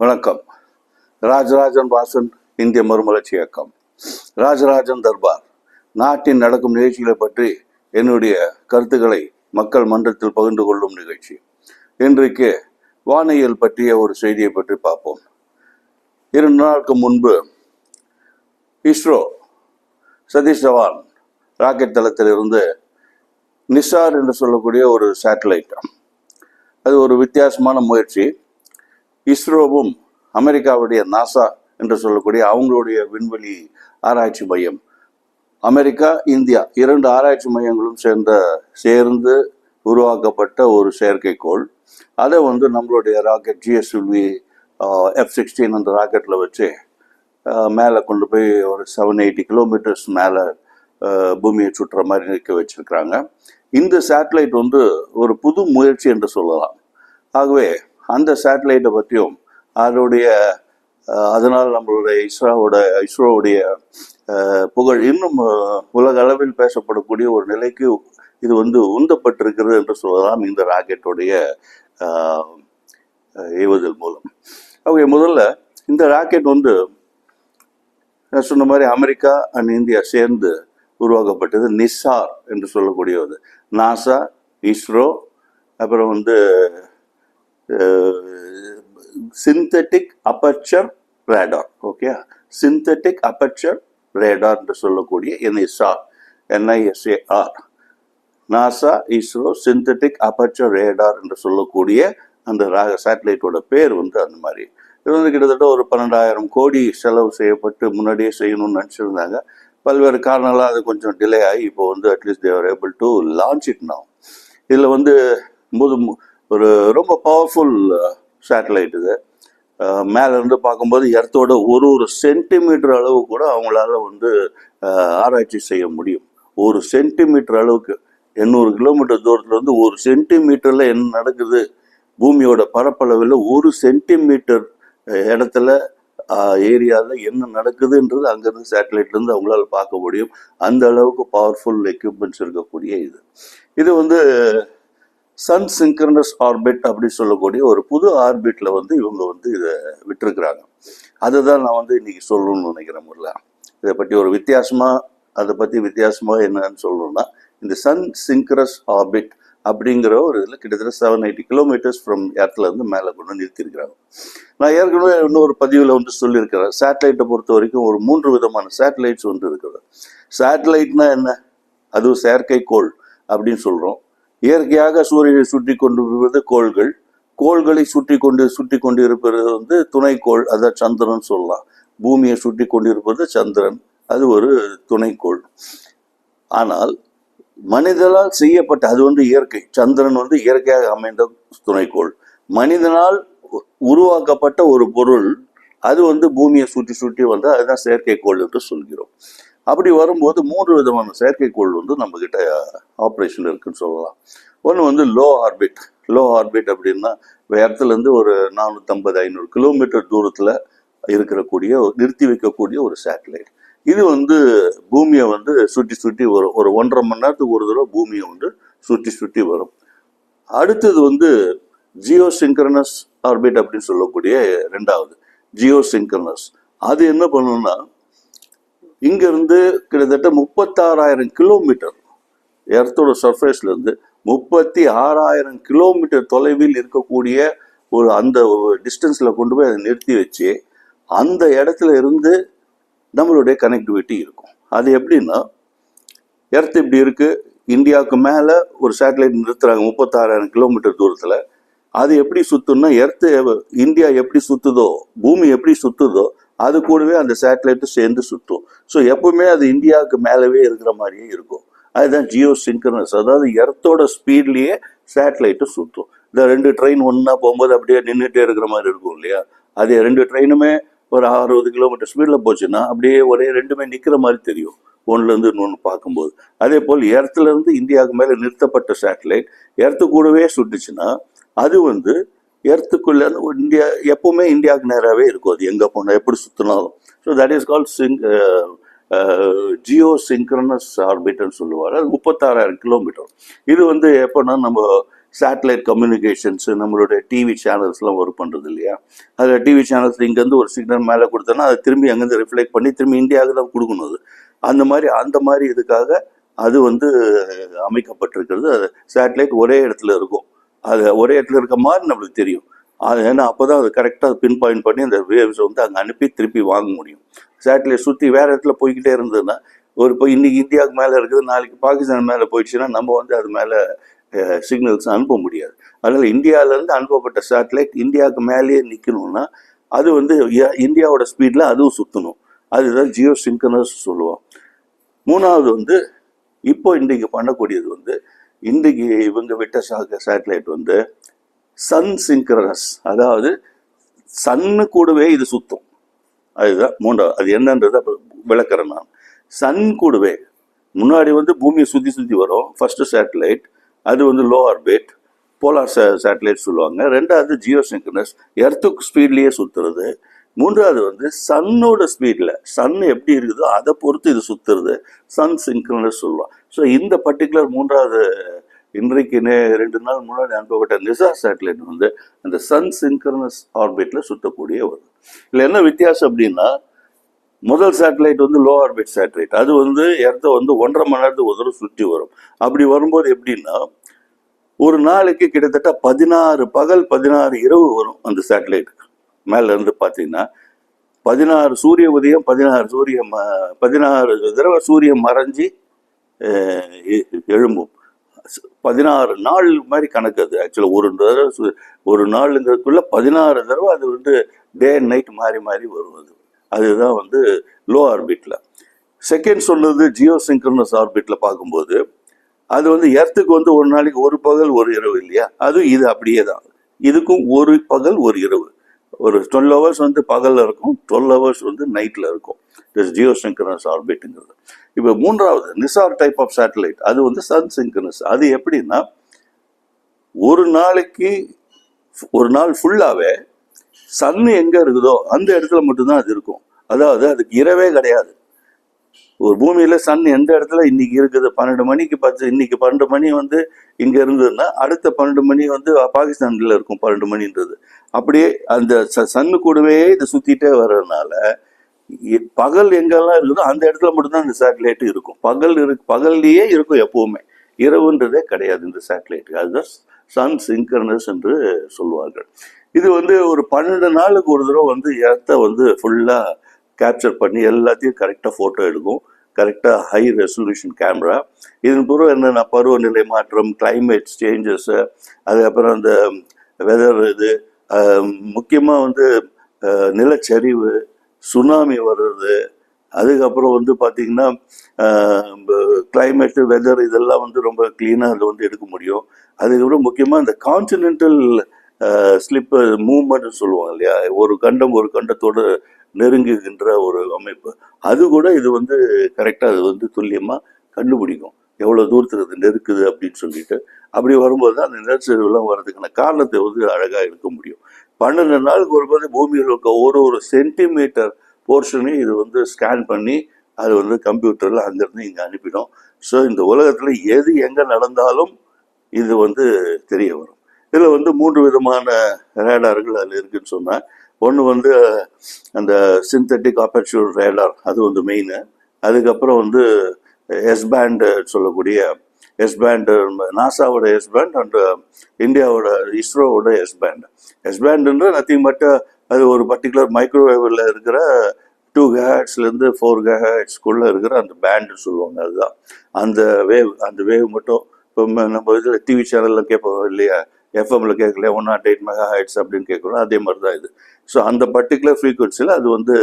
வணக்கம். ராஜராஜன் வாசன் இந்திய மறுமலர்ச்சி இயக்கம். ராஜராஜன் தர்பார் நாட்டின் நடக்கும் நிகழ்ச்சிகளை பற்றி என்னுடைய கருத்துக்களை மக்கள் மன்றத்தில் பகிர்ந்து கொள்ளும் நிகழ்ச்சி. இன்றைக்கு வானியல் பற்றிய ஒரு செய்தியை பற்றி பார்ப்போம். இரண்டு நாளுக்கு முன்பு இஸ்ரோ சதீஷ் தவான் ராக்கெட் தளத்திலிருந்து நிசார் என்று சொல்லக்கூடிய ஒரு சேட்டலைட். அது ஒரு வித்தியாசமான முயற்சி. இஸ்ரோவும் அமெரிக்காவுடைய நாசா என்று சொல்லக்கூடிய அவங்களுடைய விண்வெளி ஆராய்ச்சி மையம். அமெரிக்கா இந்தியா இரண்டு ஆராய்ச்சி மையங்களும் சேர்ந்த சேர்ந்து உருவாக்கப்பட்ட ஒரு செயற்கைக்கோள். அதை வந்து நம்மளுடைய ராக்கெட் ஜிஎஸ்எல்வி எஃப் சிக்ஸ்டீன் அந்த ராக்கெட்டில் வச்சு மேலே கொண்டு போய் ஒரு செவன் எயிட்டி கிலோமீட்டர்ஸ் மேலே பூமியை சுற்றுற மாதிரி நிற்க வச்சுருக்கிறாங்க. இந்த சேட்டலைட் வந்து ஒரு புது முயற்சி என்று சொல்லலாம். ஆகவே அந்த சேட்டலைட்டை பற்றியும் அதனுடைய அதனால் நம்மளுடைய இஸ்ரோவோட இஸ்ரோவுடைய புகழ் இன்னும் உலக அளவில் பேசப்படக்கூடிய ஒரு நிலைக்கு இது வந்து உந்தப்பட்டிருக்கிறது என்று சொல்லலாம் இந்த ராக்கெட்டுடைய அஹ், ஏவுதல் மூலம். ஓகே முதல்ல இந்த ராக்கெட் வந்து நான் சொன்ன மாதிரி அமெரிக்கா அண்ட் இந்தியா சேர்ந்து உருவாக்கப்பட்டது நிசார் என்று சொல்லக்கூடியது. நாசா இஸ்ரோ அப்புறம் வந்து synthetic aperture radar okay synthetic aperture radar என்று சொல்லக்கூடிய N I S R N I S A R NASA ISRO synthetic aperture radar என்று சொல்லக்கூடிய அந்த சேட்டலைட்டோட பேர் வந்து அந்த மாதிரி. இது வந்து கிட்டத்தட்ட ஒரு பன்னெண்டாயிரம் கோடி செலவு செய்யப்பட்டு முன்னாடியே செய்யணும்னு நினச்சிருந்தாங்க. பல்வேறு காரணங்களாக அது கொஞ்சம் டிலே ஆகி இப்போ வந்து at least they were able to launch it நான் இதில் வந்து முது ஒரு ரொம்ப பவர்ஃபுல் சேட்டலைட் uh, இது. Uh, மேலேருந்து பார்க்கும்போது எர்த்தோட ஒரு ஒரு சென்டிமீட்டர் அளவு கூட அவங்களால வந்து uh, ஆராய்ச்சி செய்ய முடியும். ஒரு சென்டிமீட்டர் அளவுக்கு எண்ணூறு கிலோமீட்டர் தூரத்துலேருந்து ஒரு சென்டிமீட்டரில் என்ன நடக்குது? பூமியோட பரப்பளவில் ஒரு சென்டிமீட்டர் இடத்துல ஏரியாவில் என்ன நடக்குதுன்றது அங்கேருந்து சேட்டலைட்லேருந்து அவங்களால பார்க்க முடியும். அந்த அளவுக்கு பவர்ஃபுல் எக்யூப்மெண்ட்ஸ் இருக்கக்கூடிய இது. இது வந்து சன் சிங்க்ரனஸ் ஆர்பிட் அப்படின்னு சொல்லக்கூடிய ஒரு புது ஆர்பிட்ல வந்து இவங்க வந்து இதை விட்டுருக்குறாங்க. அதுதான் நான் வந்து இன்றைக்கி சொல்லணும்னு நினைக்கிறேன் முதல்ல. இதை பற்றி ஒரு வித்தியாசமாக அதை பற்றி வித்தியாசமாக என்னன்னு சொல்லணும்னா இந்த சன் சிங்க்ரஸ் ஆர்பிட் அப்படிங்கிற ஒரு இதில் கிட்டத்தட்ட செவன் எயிட்டி கிலோமீட்டர்ஸ் ஃப்ரம் இடத்துல இருந்து மேலே கொண்டு நிறுத்தியிருக்கிறாங்க. நான் ஏற்கனவே இன்னொரு பதிவில் வந்து சொல்லியிருக்கிறேன். சேட்டலைட்டை பொறுத்த வரைக்கும் ஒரு மூன்று விதமான சேட்டலைட்ஸ் வந்து இருக்குது. சேட்டலைட்னா என்ன? அதுவும் செயற்கைக்கோள் அப்படின்னு சொல்கிறோம் இயற்கையாக சூரியனை சுற்றி கொண்டு வருவது கோள்கள். கோள்களை சுற்றி கொண்டு சுற்றி கொண்டு இருப்பது வந்து துணைக்கோள் அதான் சந்திரன் சொல்லலாம். பூமியை சுற்றி கொண்டிருப்பது சந்திரன் அது ஒரு துணைக்கோள். ஆனால் மனிதனால் செய்யப்பட்ட அது வந்து இயற்கை. சந்திரன் வந்து இயற்கையாக அமைந்த துணைக்கோள். மனிதனால் உருவாக்கப்பட்ட ஒரு பொருள் அது வந்து பூமியை சுற்றி சுற்றி வந்து அதுதான் செயற்கைக்கோள் என்று சொல்கிறோம். அப்படி வரும்போது மூன்று விதமான செயற்கைக்கோள் வந்து நம்ம கிட்ட ஆப்ரேஷன் இருக்குன்னு சொல்லலாம். ஒன்று வந்து லோ ஆர்பிட் லோ ஆர்பிட் அப்படின்னா இடத்துலேருந்து ஒரு நானூற்றம்பது ஐநூறு கிலோமீட்டர் தூரத்தில் இருக்கக்கூடிய நிறுத்தி வைக்கக்கூடிய ஒரு சேட்டலைட் இது வந்து பூமியை வந்து சுற்றி சுற்றி வரும். ஒரு ஒன்றரை மணி நேரத்துக்கு ஒரு தடவை பூமியை வந்து சுற்றி சுற்றி வரும். அடுத்தது வந்து ஜியோ சிங்க்ரனஸ் ஆர்பிட் அப்படின்னு சொல்லக்கூடிய ரெண்டாவது ஜியோ சிங்க்ரனஸ் அது என்ன பண்ணணும்னா இங்கிருந்து கிட்டத்தட்ட முப்பத்தாறாயிரம் கிலோமீட்டர் எர்த்தோட சர்ஃபேஸ்லேருந்து முப்பத்தி ஆறாயிரம் கிலோமீட்டர் தொலைவில் இருக்கக்கூடிய ஒரு அந்த டிஸ்டன்ஸில் கொண்டு போய் அதை நிறுத்தி வச்சு அந்த இடத்துல இருந்து நம்மளுடைய கனெக்டிவிட்டி இருக்கும். அது எப்படின்னா எர்த் இப்படி இருக்குது இந்தியாவுக்கு மேலே ஒரு சேட்டலைட் நிறுத்துறாங்க முப்பத்தாறாயிரம் கிலோமீட்டர் தூரத்தில். அது எப்படி சுற்றுன்னா எர்த்து இந்தியா எப்படி சுற்றுதோ பூமி எப்படி சுற்றுதோ அது கூடவே அந்த சேட்டலைட்டும் சேர்ந்து சுற்றும் ஸோ எப்பவுமே அது இந்தியாவுக்கு மேலவே இருக்கிற மாதிரியே இருக்கும். அதுதான் ஜியோ சிங்க்ரனஸ் அதாவது எர்த்தோட ஸ்பீட்லேயே சேட்டலைட்டும் சுற்றும் இந்த ரெண்டு ட்ரெயின் ஒன்றா போகும்போது அப்படியே நின்றுட்டே இருக்கிற மாதிரி இருக்கும் இல்லையா? அதே ரெண்டு ட்ரெயினுமே ஒரு அறுபது கிலோமீட்டர் ஸ்பீடில் போச்சுன்னா அப்படியே ஒரே ரெண்டுமே நிற்கிற மாதிரி தெரியும் ஒன்றுலேருந்து இன்னொன்று பார்க்கும்போது. அதே போல் எர்த்துல இருந்து இந்தியாவுக்கு மேலே நிறுத்தப்பட்ட சேட்டலைட் எர்த்து கூடவே சுட்டுச்சுன்னா அது வந்து எர்த்துக்குள்ள இந்தியா எப்பவுமே இந்தியாவுக்கு நேராகவே இருக்கும் அது. எங்கே போனால் எப்படி சுற்றினாலும் so that is call Singh Jio synchronous ஆர்பிட்னு சொல்லுவார் அது முப்பத்தாறாயிரம் கிலோமீட்டர் இது வந்து எப்போனா நம்ம சேட்டலைட் கம்யூனிகேஷன்ஸு நம்மளுடைய டிவி சேனல்ஸ்லாம் ஒர்க் பண்ணுறது இல்லையா? அதில் டிவி சேனல்ஸ் இங்கேருந்து ஒரு சிக்னல் மேலே கொடுத்தோன்னா அதை திரும்பி அங்கேருந்து ரிஃப்ளெக்ட் பண்ணி திரும்பி இந்தியாவுக்கு தான் கொடுக்கணும் அது. அந்த மாதிரி அந்த மாதிரி இதுக்காக அது வந்து அமைக்கப்பட்டிருக்கிறது. அது சேட்டலைட் ஒரே இடத்துல இருக்கும். அது ஒரே இடத்துல இருக்க மாதிரி நம்மளுக்கு தெரியும். அது ஏன்னா அப்போ தான் அது கரெக்டாக பின் பாயிண்ட் பண்ணி அந்த வேவ்ஸ் வந்து அங்கே அனுப்பி திருப்பி வாங்க முடியும். சேட்டலைட் சுற்றி வேறு இடத்துல போய்கிட்டே இருந்ததுன்னா ஒரு இப்போ இன்றைக்கி இந்தியாவுக்கு மேலே இருக்குது நாளைக்கு பாகிஸ்தான் மேலே போயிடுச்சுன்னா நம்ம வந்து அது மேலே சிக்னல்ஸ் அனுப்ப முடியாது. அதனால் இந்தியாவிலேருந்து அனுப்பப்பட்ட சேட்டலைட் இந்தியாவுக்கு மேலேயே நிற்கணும்னா அது வந்து இந்தியாவோட ஸ்பீடில் அதுவும் சுற்றணும் அதுதான் ஜியோ சிங்கனஸ் சொல்லுவோம். மூணாவது வந்து இப்போ இன்றைக்கு பண்ணக்கூடியது வந்து இன்றைக்கு இவங்க விட்ட சேட்டலைட் வந்து சன் சிங்க்ரனஸ் அதாவது சன்னு கூடவே இது சுத்தும். அதுதான் மூன்றாவது அது என்னன்றதை விளக்குறேன் நான். சன் கூடவே முன்னாடி வந்து பூமியை சுற்றி சுற்றி வரும். ஃபஸ்ட்டு சேட்டலைட் அது வந்து லோ ஆர்பிட் போலார் சேட்டலைட் சொல்லுவாங்க. ரெண்டாவது ஜியோ சிங்க்ரனஸ் எர்த்துக்கு ஸ்பீட்லேயே சுற்றுறது மூன்றாவது வந்து சன்னோட ஸ்பீடில் சன் எப்படி இருக்குதோ அதை பொறுத்து இது சுற்றுறது சன் சிங்க்ரனஸ் சொல்லுவோம் ஸோ இந்த பர்டிகுலர் மூன்றாவது இன்றைக்கு நே ரெண்டு நாள் முன்னாடி அனுப்பப்பட்ட நிசா சேட்டலைட் வந்து அந்த சன் சிங்க்ரனஸ் ஆர்பிட்டில் சுற்றக்கூடிய ஒரு இதில் என்ன வித்தியாசம் அப்படின்னா முதல் சேட்டலைட் வந்து லோ ஆர்பிட் சேட்டலைட் அது வந்து இடத்த வந்து ஒன்றரை மணி நேரத்துக்கு ஒரு தடவை சுற்றி வரும். அப்படி வரும்போது எப்படின்னா ஒரு நாளைக்கு கிட்டத்தட்ட பதினாறு பகல் பதினாறு இரவு வரும் அந்த சேட்டலைட்டுக்கு மேலேருந்து பார்த்தீங்கன்னா பதினாறு சூரிய உதயம் பதினாறு சூரிய ம- பதினாறு தடவை சூரியன் மறைஞ்சி எழும்பும். பதினாறு நாள் மாதிரி கணக்கு அது. ஆக்சுவலாக ஒரு தடவை சு- ஒரு நாளுங்கிறதுக்குள்ள பதினாறு தடவை அது வந்து டே அண்ட் நைட் மாறி மாறி வரும் அது. அதுதான் வந்து லோ. ஆர்பிட்டில் செகண்ட் சொன்னது ஜியோ சிங்க்ரனஸ் ஆர்பிட்டில் பார்க்கும்போது அது வந்து எர்த்துக்கு வந்து ஒரு நாளைக்கு ஒரு பகல் ஒரு இரவு இல்லையா? அதுவும் இது அப்படியே தான் இதுக்கும் ஒரு பகல் ஒரு இரவு. ஒரு டுவெல் ஹவர்ஸ் வந்து பகலில் இருக்கும் டுவெல் ஹவர்ஸ் வந்து நைட்டில் இருக்கும். ஜியோ சிங்க்ரனஸ் ஆர்பிட்டுங்கிறது இப்போ மூன்றாவது நிசார் டைப் ஆஃப் சேட்டலைட் அது வந்து சன் சிங்க்ரனஸ் அது எப்படின்னா ஒரு நாளைக்கு ஒரு நாள் ஃபுல்லாகவே சன் எங்கே இருக்குதோ அந்த இடத்துல மட்டும்தான் அது இருக்கும். அதாவது அதுக்கு இரவே கிடையாது. ஒரு பூமியில சன் எந்த இடத்துல? இன்னைக்கு இருக்குது. பன்னெண்டு மணிக்கு பத்து இன்னைக்கு பன்னெண்டு மணி வந்து இங்க இருந்ததுன்னா அடுத்த பன்னெண்டு மணி வந்து பாகிஸ்தான்ல இருக்கும் பன்னெண்டு மணின்றது. அப்படியே அந்த சன்னு கூடவே இதை சுத்திட்டே வர்றதுனால பகல் எங்கெல்லாம் இருக்குதோ அந்த இடத்துல மட்டும்தான் இந்த சேட்டலைட் இருக்கும். பகல் இருக்கு பகல்லையே இருக்கும் எப்பவுமே. இரவுன்றதே கிடையாது இந்த சேட்டலைட் அதுதான் சன் சிங்கர்னஸ் என்று சொல்லுவார்கள். இது வந்து ஒரு பன்னெண்டு நாளுக்கு ஒரு தடவை வந்து இடத்த வந்து ஃபுல்லாக கேப்சர் பண்ணி எல்லாத்தையும் கரெக்டாக ஃபோட்டோ எடுக்கும். கரெக்டாக ஹை ரெசல்யூஷன் கேமரா இதன் பிறகு என்னென்ன பருவநிலை மாற்றம் கிளைமேட் சேஞ்சஸ்ஸு அதுக்கப்புறம் அந்த வெதர் இது முக்கியமாக வந்து நிலச்சரிவு சுனாமி வர்றது அதுக்கப்புறம் வந்து பார்த்திங்கன்னா கிளைமேட்டு வெதர் இதெல்லாம் வந்து ரொம்ப க்ளீனாக அதில் வந்து எடுக்க முடியும். அதுக்கப்புறம் முக்கியமாக இந்த கான்டினென்டல் ஸ்லிப்பு மூமெண்ட்னு சொல்லுவாங்க இல்லையா? ஒரு கண்டம் ஒரு கண்டத்தோடு நெருங்குகின்ற ஒரு அமைப்பு. அது கூட இது வந்து கரெக்டாக அது வந்து துல்லியமாக கண்டுபிடிக்கும். எவ்வளோ தூரத்துக்கு அது நெருக்குது அப்படின்னு சொல்லிட்டு. அப்படி வரும்போது தான் அந்த நிலச்சரிவுலாம் வர்றதுக்கான காரணத்தை வந்து அழகாக எடுக்க முடியும். பன்னெண்டு நாளுக்கு ஒரு போது பூமியில் இருக்க ஒரு ஒரு சென்டிமீட்டர் போர்ஷனையும் இது வந்து ஸ்கேன் பண்ணி அது வந்து கம்ப்யூட்டரில் அங்கேருந்து இங்கே அனுப்பிடும். ஸோ இந்த உலகத்தில் எது எங்கே நடந்தாலும் இது வந்து தெரிய வரும். இதில் வந்து மூன்று விதமான ரேடார்கள் அதில் இருக்குன்னு சொன்னால் ஒன்று வந்து அந்த சிந்தட்டிக் ஆப்பர்ச்சூர் ரேடார் அது வந்து மெயின் அதுக்கப்புறம் வந்து எஸ் பேண்டு சொல்லக்கூடிய எஸ் பேண்டு நாசாவோட எஸ் பேண்ட் அண்ட் இந்தியாவோட இஸ்ரோவோட எஸ் பேண்ட் எஸ் பேண்டுன்ற நத்திங் பட் அது ஒரு பர்டிகுலர் மைக்ரோவேவில் இருக்கிற டூ கேஹட்ஸ்லேருந்து ஃபோர் கேஹட்ஸ்குள்ளே இருக்கிற அந்த பேண்டு சொல்லுவாங்க அதுதான். அந்த வேவ் அந்த வேவ் மட்டும் இப்போ நம்ம இதில் டிவி சேனலில் கேட்போம் இல்லையா? எஃப்எம்ல கேட்கல one not eight megahertz அப்படின்னு கேட்குறோம். அதே மாதிரி தான் இது. ஸோ அந்த பர்டிகுலர் ஃப்ரீக்குவன்சியில் அது வந்து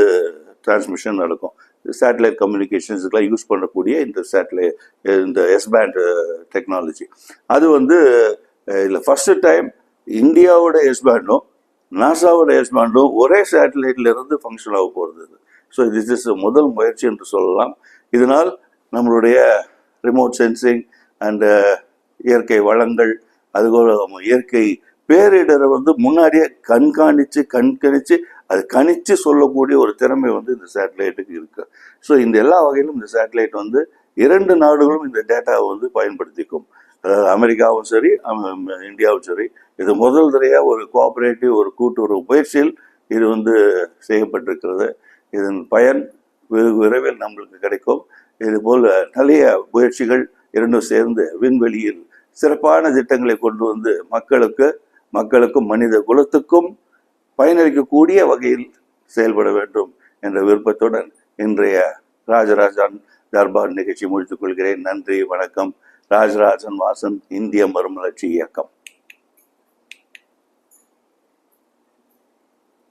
டிரான்ஸ்மிஷன் நடக்கும். சேட்டலைட் கம்யூனிகேஷன்ஸுக்கெலாம் யூஸ் பண்ணக்கூடிய இந்த சேட்டலைட் இந்த எஸ்பேண்ட் டெக்னாலஜி அது வந்து இதில் ஃபஸ்ட்டு டைம் இந்தியாவோட எஸ் பேண்டும் நாசாவோட எஸ்பேண்டும் ஒரே சேட்டலைட்லேருந்து ஃபங்க்ஷன் ஆக போகிறது ஸோ திஸ் இஸ் முதல் முயற்சி என்று சொல்லலாம். இதனால் நம்மளுடைய ரிமோட் சென்சிங் அண்டு இயற்கை வளங்கள் அதுபோல இயற்கை பேரிடரை வந்து முன்னாடியே கண்காணித்து கண்காணித்து அது கணித்து சொல்லக்கூடிய ஒரு திறமை வந்து இந்த சேட்டலைட்டுக்கு இருக்கு. ஸோ இந்த எல்லா வகையிலும் இந்த சேட்டலைட் வந்து இரண்டு நாடுகளும் இந்த டேட்டாவை வந்து பயன்படுத்திக்கும். அதாவது அமெரிக்காவும் சரி இந்தியாவும் சரி. இது முதல் தடையாக ஒரு கோஆபரேட்டிவ் ஒரு கூட்டுறவு முயற்சியில் இது வந்து செய்யப்பட்டிருக்கிறது. இதன் பயன் வெகு விரைவில் நம்மளுக்கு கிடைக்கும். இதுபோல் நிறைய முயற்சிகள் இரண்டும் சேர்ந்து விண்வெளியில் சிறப்பான திட்டங்களை கொண்டு வந்து மக்களுக்கு மக்களுக்கும் மனித குலத்துக்கும் பயனளிக்கக்கூடிய வகையில் செயல்பட வேண்டும் என்ற விருப்பத்துடன் இன்றைய ராஜராஜன் தர்பார் நிகழ்ச்சி முடித்துக் கொள்கிறேன். நன்றி வணக்கம். ராஜராஜன் வாசன் இந்திய மறுமலர்ச்சி இயக்கம்.